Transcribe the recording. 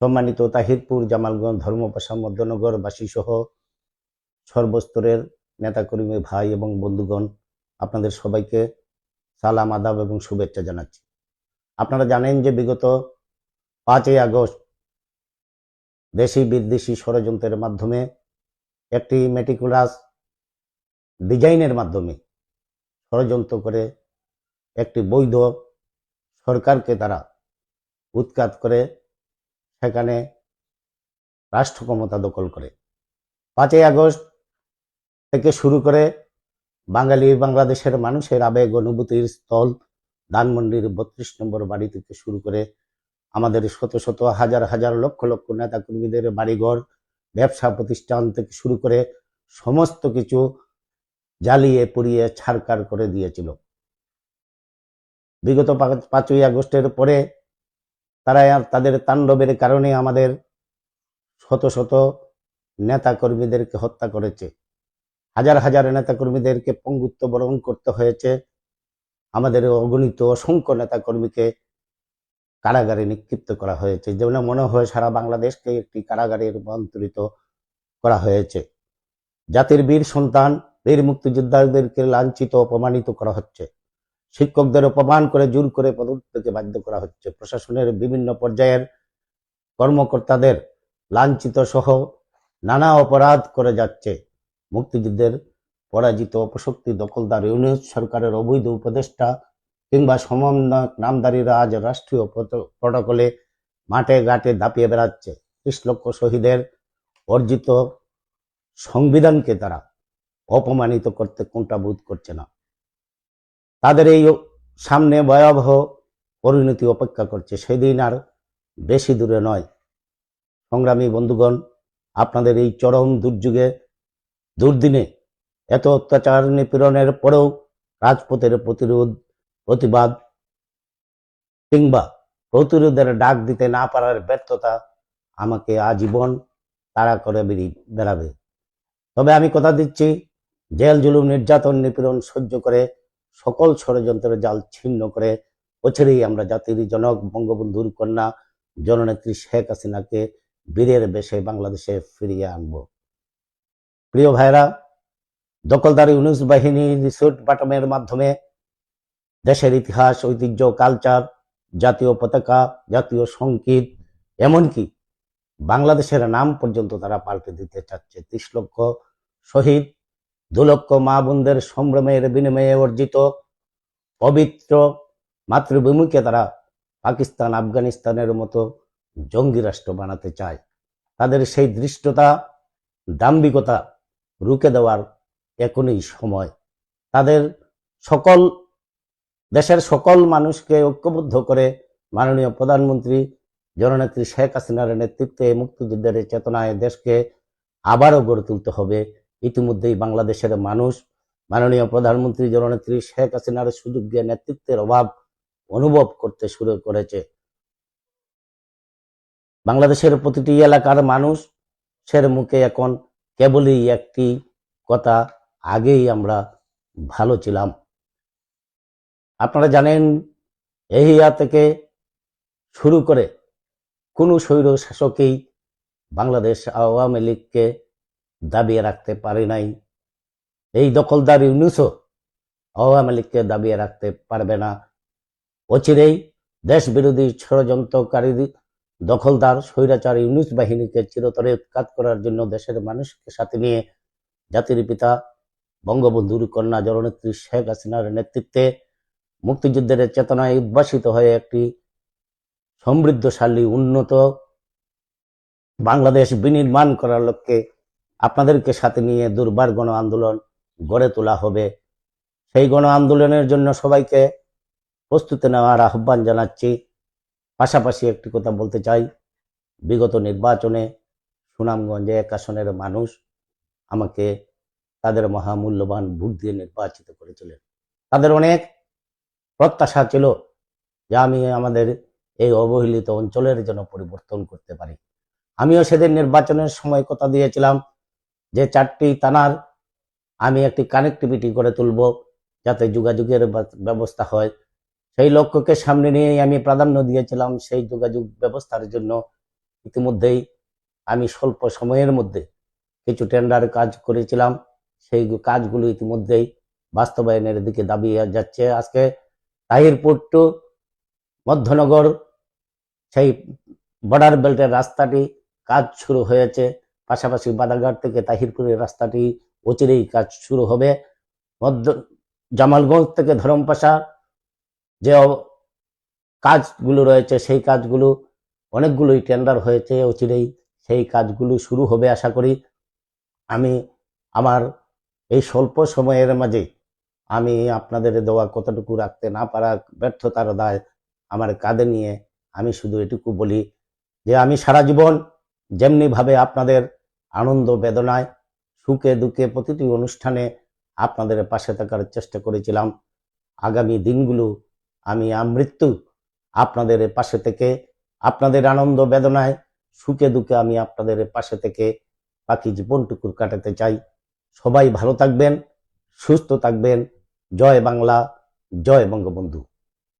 সম্মানিত তাহিরপুর, জামালগঞ্জ ধর্মপাশা মধ্যনগরবাসী সহ সর্বস্তরের নেতাকর্মী ভাই এবং বন্ধুগণ, আপনাদের সবাইকে সালাম, আদাব এবং শুভেচ্ছা জানাচ্ছি। আপনারা জানেন যে বিগত পাঁচই আগস্ট দেশি বিদেশি ষড়যন্ত্রের মাধ্যমে একটি মেটিকুলাস ডিজাইনের মাধ্যমে ষড়যন্ত্র করে একটি বৈধ সরকারকে তারা উৎখাত করে সেখানে রাষ্ট্র ক্ষমতা দখল করে। পাঁচই আগস্ট থেকে শুরু করে বাঙালি বাংলাদেশের মানুষের আবেগ অনুভূতির স্থল ধানমন্ডির বত্রিশ নম্বর বাড়ি থেকে শুরু করে আমাদের শত শত হাজার হাজার লক্ষ লক্ষ নেতা কর্মীদের বাড়িঘর, ব্যবসা প্রতিষ্ঠান থেকে শুরু করে সমস্ত কিছু জ্বালিয়ে পুড়িয়ে ছাড়কার করে দিয়েছিল। বিগত পাঁচই আগস্টের পরে তারা তাদের তাণ্ডবের কারণে আমাদের শত শত নেতা কর্মীদেরকে হত্যা করেছে। হাজার হাজার নেতা কর্মীদেরকে পঙ্গুত্ব বরণ করতে হয়েছে। আমাদের অগণিত অসংখ্য নেতা কর্মীকে কারাগারে নিক্ষিপ্ত করা হয়েছে। যেমন মনে হয় সারা বাংলাদেশকে একটি কারাগারে রূপান্তরিত করা হয়েছে। জাতির বীর সন্তান, বীর মুক্তিযোদ্ধাদেরকে লাঞ্ছিত, অপমানিত করা হচ্ছে। শিক্ষকদের অপমান করে জোর করে পদত্যাগে বাধ্য করা হচ্ছে। প্রশাসনের বিভিন্ন পর্যায়ের কর্মকর্তাদের লাঞ্ছিত সহ নানা অপরাধ করে যাচ্ছে। মুক্তিযুদ্ধের পরাজিত অপশক্তি দখলদার ইউনিট সরকারের অবৈধ উপদেষ্টা কিংবা সমন্বয়ক নামদারিরা আজ রাষ্ট্রীয় প্রটো- প্রটোকলে মাঠে ঘাটে দাপিয়ে বেড়াচ্ছে। ত্রিশ লক্ষ শহীদের অর্জিত সংবিধানকে তারা অপমানিত করতে কোনটা বোধ করছে না? তাদের এই সামনে ভয়াবহ পরিণতি অপেক্ষা করছে। সেদিন আর বেশি দূরে নয়। সংগ্রামী বন্ধুগণ, আপনাদের এই চরম দুর্যোগে, দুর্দিনে এত অত্যাচার নিপীড়নের পরেও রাজপথের প্রতিরোধ, প্রতিবাদ কিংবা প্রতিরোধের ডাক দিতে না পারার ব্যর্থতা আমাকে আজীবন তাড়া করে বেড়াবে। তবে আমি কথা দিচ্ছি, জেল জুলুম, নির্যাতন, নিপীড়ন সহ্য করে সকল ষড়যন্ত্রের জাল ছিন্ন করে বছরেই আমরা জাতির জনক, বঙ্গবন্ধুর কন্যা, জননেত্রী শেখ হাসিনাকে বীরের বেশে বাংলাদেশে ফিরিয়ে আনব। প্রিয় ভাইরা দখলদারি ইউনুস বাহিনী রিসোর্ট বাটমের মাধ্যমে দেশের ইতিহাস, ঐতিহ্য, কালচার, জাতীয় পতাকা, জাতীয় সংগীত এমনকি বাংলাদেশের নাম পর্যন্ত তারা পাল্টে দিতে চাচ্ছে। ত্রিশ লক্ষ শহীদ দু লক্ষ মা বোনদের সম্ভ্রমের বিনিময়ে অর্জিত পবিত্র মাতৃভূমিকে তারা পাকিস্তান, আফগানিস্তানের মতো জঙ্গি রাষ্ট্র বানাতে চায়। তাদের সেই দৃষ্টতা দাম্ভিকতা রুখে দেওয়ার এখনই সময়। তাদের সকল, দেশের সকল মানুষকে ঐক্যবদ্ধ করে মাননীয় প্রধানমন্ত্রী জননেত্রী শেখ হাসিনার নেতৃত্বে মুক্তিযুদ্ধের চেতনায় দেশকে আবারও গড়ে তুলতে হবে। ইতিমধ্যেই বাংলাদেশের মানুষ, মাননীয় প্রধানমন্ত্রী জননেত্রী শেখ হাসিনার সুযোগ্য নেতৃত্বের অভাব অনুভব করতে শুরু করেছে। বাংলাদেশের প্রতিটি এলাকার মানুষ সের মুখে এখন কেবলই একটি কথা, আগেই আমরা ভালো ছিলাম। আপনারা জানেন, এহিয়া থেকে শুরু করে কোনো স্বৈর শাসকই বাংলাদেশ আওয়ামী লীগকে দাবিয়ে রাখতে পারে নাই। এই দখলদার ইউনুসও আওয়ামী লীগকে দাবিয়ে রাখতে পারবে না। অচিরেই দেশ বিরোধী ষড়যন্ত্রকারী দখলদার, স্বৈরাচার ইউনুস বাহিনীকে চিরতরে উৎখাত করার জন্য দেশের মানুষকে সাথে নিয়ে জাতির পিতা, বঙ্গবন্ধুর কন্যা জননেত্রী শেখ হাসিনার নেতৃত্বে মুক্তিযুদ্ধের চেতনায় উদ্ভাসিত হয়ে একটি সমৃদ্ধশালী, উন্নত বাংলাদেশ বিনির্মাণ করার লক্ষ্যে আপনাদেরকে সাথে নিয়ে দুর্বার গণ আন্দোলন গড়ে তোলা হবে। সেই গণ আন্দোলনের জন্য সবাইকে প্রস্তুতি নেওয়ার আহ্বান জানাচ্ছি। পাশাপাশি একটি কথা বলতে চাই। বিগত নির্বাচনে সুনামগঞ্জে এক আসনের মানুষ আমাকে তাদের মহামূল্যবান ভোট দিয়ে নির্বাচিত করেছিলেন। তাদের অনেক প্রত্যাশা ছিল যে আমি আমাদের এই অবহেলিত অঞ্চলের জন্য পরিবর্তন করতে পারি। আমিও সেদিন নির্বাচনের সময় কথা দিয়েছিলাম যে চারটি থানার আমি একটি কানেক্টিভিটি করে তুলব যাতে যোগাযোগের ব্যবস্থা হয়। সেই লক্ষ্যকে সামনে নিয়েই আমি প্রাধান্য দিয়েছিলাম সেই যোগাযোগ ব্যবস্থার জন্য। ইতিমধ্যেই আমি স্বল্প সময়ের মধ্যে কিছু টেন্ডার কাজ করেছিলাম। সেই কাজগুলো ইতিমধ্যেই বাস্তবায়নের দিকে দাবিয়ে যাচ্ছে। আজকে তাহিরপুর টু মধ্যনগর সেই বর্ডার বেল্টের রাস্তাটি কাজ শুরু হয়েছে। পাশাপাশি বাদাঘাট থেকে তাহিরপুরের রাস্তাটি অচিরেই কাজ শুরু হবে। মধ্য জামালগঞ্জ থেকে ধরমপাশা যে কাজগুলো রয়েছে, সেই কাজগুলো অনেকগুলোই টেন্ডার হয়েছে অচিরেই। সেই কাজগুলো শুরু হবে আশা করি। আমি আমার এই স্বল্প সময়ের মাঝে আমি আপনাদের দেওয়া কতটুকু রাখতে না পারা ব্যর্থতার দায় আমার কাঁধে নিয়ে আমি শুধু এটুকু বলি যে আমি সারা জীবন যেমনিভাবে আপনাদের আনন্দ, বেদনায়, সুখে দুঃখে প্রতিটি অনুষ্ঠানে আপনাদের পাশে থাকার চেষ্টা করেছিলাম। আগামী দিনগুলো আমি আমৃত্যু আপনাদের পাশে থেকে, আপনাদের আনন্দ, বেদনায়, সুখে দুঃখে আমি আপনাদের পাশে থেকে বাকি জীবনটুকু কাটাতে চাই। সবাই ভালো থাকবেন, সুস্থ থাকবেন। জয় বাংলা, জয় বঙ্গবন্ধু।